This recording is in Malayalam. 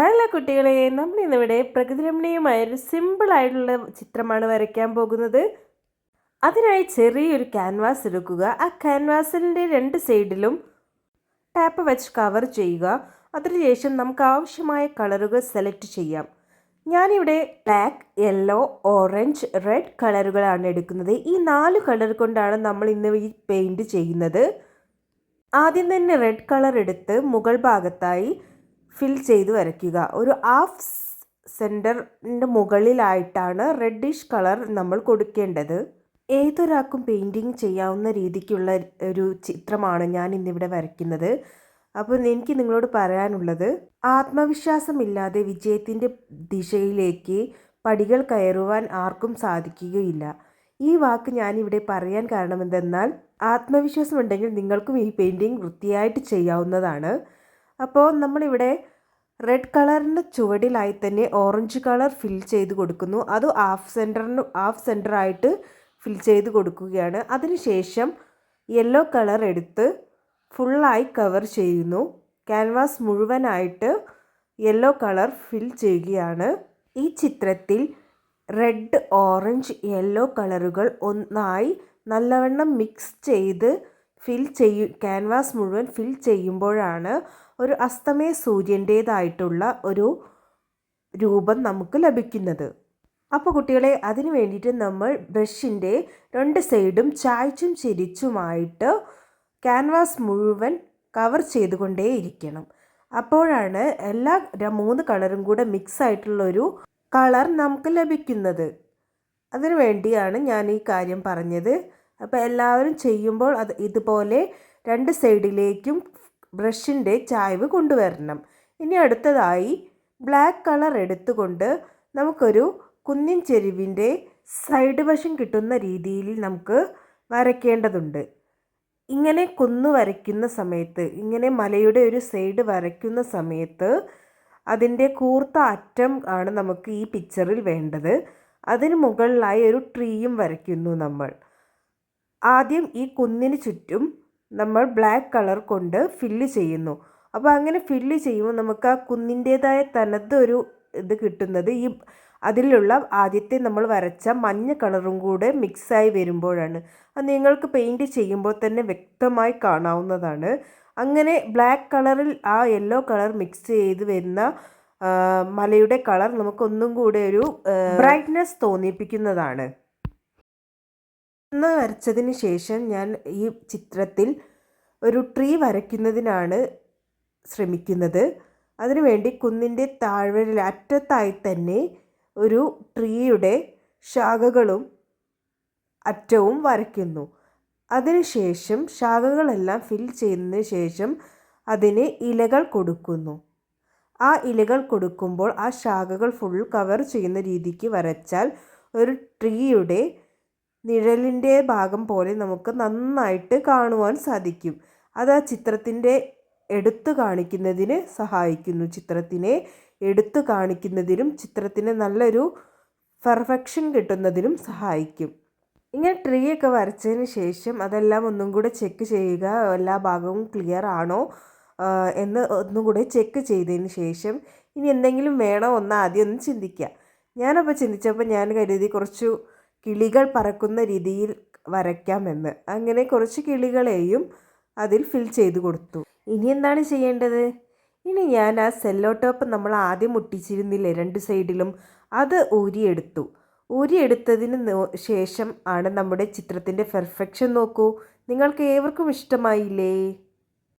ഹലോ കുട്ടികളെ നമ്മൾ ഇന്നിവിടെ പ്രകൃതിരമണീയമായൊരു സിമ്പിളായിട്ടുള്ള ചിത്രമാണ് വരയ്ക്കാൻ പോകുന്നത്. അതിനായി ചെറിയൊരു ക്യാൻവാസ് എടുക്കുക. ആ ക്യാൻവാസിന്റെ രണ്ട് സൈഡിലും ടാപ്പ് വെച്ച് കവർ ചെയ്യുക. അതിനുശേഷം നമുക്ക് ആവശ്യമായ കളറുകൾ സെലക്ട് ചെയ്യാം. ഞാനിവിടെ ബ്ലാക്ക് യെല്ലോ ഓറഞ്ച് റെഡ് കളറുകളാണ് എടുക്കുന്നത്. ഈ നാല് കളർ കൊണ്ടാണ് നമ്മൾ ഇന്ന് ഈ പെയിന്റ് ചെയ്യുന്നത്. ആദ്യം തന്നെ റെഡ് കളർ എടുത്ത് മുകൾ ഭാഗത്തായി ഫിൽ ചെയ്ത് വരയ്ക്കുക. ഒരു ഹാഫ് സെന്ററിന്റെ മുകളിലായിട്ടാണ് റെഡിഷ് കളർ നമ്മൾ കൊടുക്കേണ്ടത്. ഏതൊരാൾക്കും പെയിന്റിങ് ചെയ്യാവുന്ന രീതിക്കുള്ള ഒരു ചിത്രമാണ് ഞാൻ ഇന്നിവിടെ വരയ്ക്കുന്നത്. അപ്പോൾ എനിക്ക് നിങ്ങളോട് പറയാനുള്ളത് ആത്മവിശ്വാസമില്ലാതെ വിജയത്തിന്റെ ദിശയിലേക്ക് പടികൾ കയറുവാൻ ആർക്കും സാധിക്കുകയില്ല. ഈ വാക്ക് ഞാനിവിടെ പറയാൻ കാരണമെന്തെന്നാൽ ആത്മവിശ്വാസമുണ്ടെങ്കിൽ നിങ്ങൾക്കും ഈ പെയിന്റിങ് വൃത്തിയായിട്ട് ചെയ്യാവുന്നതാണ്. അപ്പോൾ നമ്മളിവിടെ റെഡ് കളറിന്റെ ചുവടിലായി തന്നെ ഓറഞ്ച് കളർ ഫിൽ ചെയ്ത് കൊടുക്കുന്നു. അത് ഹാഫ് സെന്ററിന് ഹാഫ് സെന്ററായിട്ട് ഫിൽ ചെയ്ത് കൊടുക്കുകയാണ്. അതിനുശേഷം യെല്ലോ കളർ എടുത്ത് ഫുള്ളായി കവർ ചെയ്യുന്നു. ക്യാൻവാസ് മുഴുവനായിട്ട് യെല്ലോ കളർ ഫിൽ ചെയ്യുകയാണ്. ഈ ചിത്രത്തിൽ റെഡ് ഓറഞ്ച് യെല്ലോ കളറുകൾ ഒന്നായി നല്ലവണ്ണം മിക്സ് ചെയ്ത് ഫിൽ ചെയ്യു ക്യാൻവാസ് മുഴുവൻ ഫിൽ ചെയ്യുമ്പോഴാണ് ഒരു അസ്തമയ സൂര്യന്റേതായിട്ടുള്ള ഒരു രൂപം നമുക്ക് ലഭിക്കുന്നത്. അപ്പോൾ കുട്ടികളെ അതിന് വേണ്ടിയിട്ട് നമ്മൾ ബ്രഷിന്റെ രണ്ട് സൈഡും ചായ്ച്ചും ചിരിച്ചുമായിട്ട് ക്യാൻവാസ് മുഴുവൻ കവർ ചെയ്തുകൊണ്ടേയിരിക്കണം. അപ്പോഴാണ് എല്ലാ മൂന്ന് കളറും കൂടെ മിക്സ് ആയിട്ടുള്ളൊരു കളർ നമുക്ക് ലഭിക്കുന്നത്. അതിനു വേണ്ടിയാണ് ഞാൻ ഈ കാര്യം പറഞ്ഞത്. അപ്പോൾ എല്ലാവരും ചെയ്യുമ്പോൾ അത് ഇതുപോലെ രണ്ട് സൈഡിലേക്കും ബ്രഷിന്റെ ചായ്വ് കൊണ്ടുവരണം. ഇനി അടുത്തതായി ബ്ലാക്ക് കളർ എടുത്തുകൊണ്ട് നമുക്കൊരു കുന്നിൻ ചെരുവിന്റെ സൈഡ് വശം കിട്ടുന്ന രീതിയിൽ നമുക്ക് വരയ്ക്കേണ്ടതുണ്ട്. ഇങ്ങനെ കുന്ന് വരയ്ക്കുന്ന സമയത്ത് ഇങ്ങനെ മലയുടെ ഒരു സൈഡ് വരയ്ക്കുന്ന സമയത്ത് അതിന്റെ കൂർത്ത അറ്റം ആണ് നമുക്ക് ഈ പിക്ചറിൽ വേണ്ടത്. അതിന് മുകളിലായി ഒരു ട്രീയും വരയ്ക്കുന്നു നമ്മൾ. ആദ്യം ഈ കുന്നിന് ചുറ്റും നമ്മൾ ബ്ലാക്ക് കളർ കൊണ്ട് ഫില്ല് ചെയ്യുന്നു. അപ്പോൾ അങ്ങനെ ഫില്ല് ചെയ്യുമ്പോൾ നമുക്ക് ആ കുന്നിന്റേതായ തനതൊരു ഇത് കിട്ടുന്നത് ഈ അതിലുള്ള ആദ്യത്തെ നമ്മൾ വരച്ച മഞ്ഞ കളറും കൂടെ മിക്സായി വരുമ്പോഴാണ്. അത് നിങ്ങൾക്ക് പെയിന്റ് ചെയ്യുമ്പോൾ തന്നെ വ്യക്തമായി കാണാവുന്നതാണ്. അങ്ങനെ ബ്ലാക്ക് കളറിൽ ആ യെല്ലോ കളർ മിക്സ് ചെയ്ത് വരുന്ന മലയുടെ കളർ നമുക്കൊന്നും കൂടെ ഒരു ബ്രൈറ്റ്നെസ് തോന്നിപ്പിക്കുന്നതാണ്. ഒന്ന് വരച്ചതിന് ശേഷം ഞാൻ ഈ ചിത്രത്തിൽ ഒരു ട്രീ വരയ്ക്കുന്നതിനാണ് ശ്രമിക്കുന്നത്. അതിനുവേണ്ടി കുന്നിന്റെ താഴ്വരയിൽ അറ്റത്തായി തന്നെ ഒരു ട്രീയുടെ ശാഖകളും അറ്റവും വരയ്ക്കുന്നു. അതിനുശേഷം ശാഖകളെല്ലാം ഫിൽ ചെയ്തതിന് ശേഷം അതിന് ഇലകൾ കൊടുക്കുന്നു. ആ ഇലകൾ കൊടുക്കുമ്പോൾ ആ ശാഖകൾ ഫുൾ കവർ ചെയ്യുന്ന രീതിക്ക് വരച്ചാൽ ഒരു ട്രീയുടെ നിഴലിന്റെ ഭാഗം പോലെ നമുക്ക് നന്നായിട്ട് കാണുവാൻ സാധിക്കും. അത് ആ ചിത്രത്തിന്റെ എടുത്തു കാണിക്കുന്നതിന് സഹായിക്കുന്നു. ചിത്രത്തിനെ എടുത്തു കാണിക്കുന്നതിനും ചിത്രത്തിന് നല്ലൊരു പെർഫെക്ഷൻ കിട്ടുന്നതിനും സഹായിക്കും. ഇങ്ങനെ ട്രീ ഒക്കെ വരച്ചതിന് ശേഷം അതെല്ലാം ഒന്നും കൂടെ ചെക്ക് ചെയ്യുക എല്ലാ ഭാഗവും ക്ലിയർ ആണോ എന്ന് ഒന്നും കൂടെ ചെക്ക് ചെയ്തതിന് ശേഷം ഇനി എന്തെങ്കിലും വേണോ ഒന്ന് ആദ്യം ഒന്ന് ചിന്തിക്കുക. ഞാനപ്പോൾ ചിന്തിച്ചപ്പോൾ ഞാൻ കരുതി കുറച്ചു കിളികൾ പറക്കുന്ന രീതിയിൽ വരയ്ക്കാമെന്ന്. അങ്ങനെ കുറച്ച് കിളികളെയും അതിൽ ഫിൽ ചെയ്ത് കൊടുത്തു. ഇനി എന്താണ് ചെയ്യേണ്ടത്? ഇനി ഞാൻ ആ സെല്ലോ ടോപ്പ് നമ്മൾ ആദ്യം മുട്ടിച്ചിരുന്നില്ലേ രണ്ട് സൈഡിലും അത് ഊരിയെടുത്തു. ഊരിയെടുത്തതിന് ശേഷം ആണ് നമ്മുടെ ചിത്രത്തിന്റെ പെർഫെക്ഷൻ നോക്കൂ. നിങ്ങൾക്ക് ഏവർക്കും ഇഷ്ടമായില്ലേ?